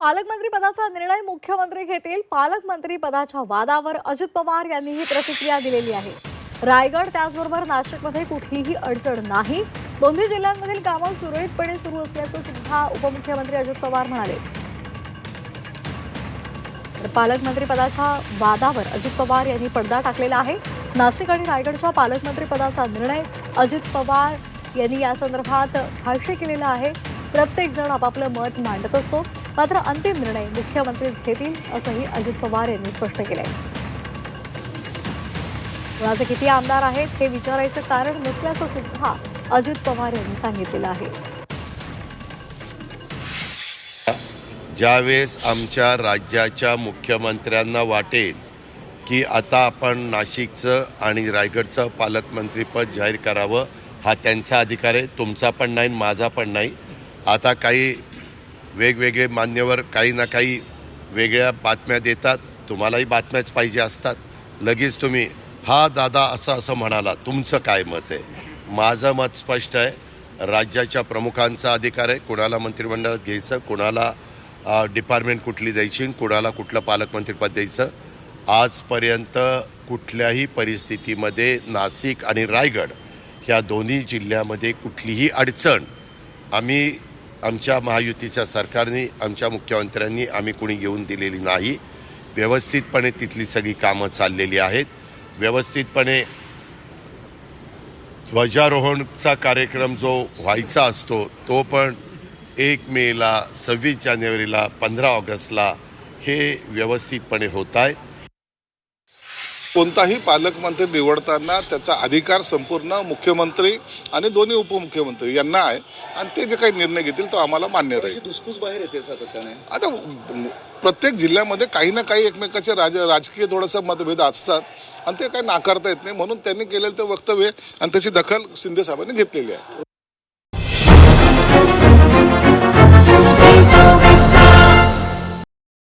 पालकमंत्री पदाचा निर्णय मुख्यमंत्री घेतील. पालकमंत्री पदाच्या वादावर अजित पवार यांनी ही प्रतिक्रिया दिलेली आहे. रायगड त्याचबरोबर नाशिकमध्ये कुठलीही अडचण नाही. दोन्ही जिल्ह्यांमधील कामं सुरळीतपणे सुरू असल्याचं सुद्धा उपमुख्यमंत्री अजित पवार म्हणाले. तर पालकमंत्री पदाच्या वादावर अजित पवार यांनी पडदा टाकलेला आहे. नाशिक आणि रायगडच्या पालकमंत्री पदाचा निर्णय अजित पवार यांनी या संदर्भात भाष्य केलेलं आहे. प्रत्येक जण आपापलं मत मांडत असतो. मात्र अंतिम निर्णय मुख्यमंत्रीच घेतील असंही अजित पवार यांनी स्पष्ट केलंय. कुणाचे किती आमदार आहेत हे विचारायचं कारण नसल्याचं सुद्धा अजित पवार यांनी सांगितलेलं आहे. ज्यावेळेस आमच्या राज्याच्या मुख्यमंत्र्यांना वाटेल की आता आपण नाशिकचं आणि रायगडचं पालकमंत्रीपद जाहीर करावं हा त्यांचा अधिकार आहे तुमचा पण नाही माझा पण नाही. आता काही वेगवेगळे मान्यवर काही ना काही वेगळ्या बातम्या देतात. तुम्हालाही बातम्याच पाहिजे असतात. लगेच तुम्ही हा दादा असं असं म्हणाला तुमचं काय मत आहे? माझं मत स्पष्ट आहे. राज्याच्या प्रमुखांचा अधिकार आहे. कुणाला मंत्रिमंडळात घ्यायचं कुणाला डिपार्टमेंट कुठली द्यायची आणि कुणाला कुठलं पालकमंत्रीपद द्यायचं. आजपर्यंत कुठल्याही परिस्थितीमध्ये नाशिक आणि रायगड ह्या दोन्ही जिल्ह्यामध्ये कुठलीही अडचण आम्ही आमच्या महायुतीच्या सरकारने आमच्या मुख्यमंत्र्यांनी आम्ही कुणी येऊन दिलेली नाही. व्यवस्थितपणे तिथली सगळी कामं चाललेली आहेत. व्यवस्थितपणे ध्वजारोहणचा कार्यक्रम जो व्हायचा असतो तो पण एक मेला सव्वीस जानेवारीला पंधरा ऑगस्टला हे व्यवस्थितपणे होत आहेत. कोणताही पालकमंत्री निवडताना त्याचा अधिकार संपूर्ण मुख्यमंत्री आणि दोन्ही उपमुख्यमंत्री यांना आहे. आणि ते जे काही निर्णय घेतील तो आम्हाला मान्य राहील. धुसफूस बाहेर येते सातत्याने. आता प्रत्येक जिल्ह्यामध्ये काही ना काही एकमेकाचे राज राजकीय थोडंसं मतभेद असतात आणि ते काही नाकारता येत नाही. म्हणून त्यांनी केलेलं ते वक्तव्य आणि त्याची दखल शिंदे साहेबांनी घेतलेली आहे.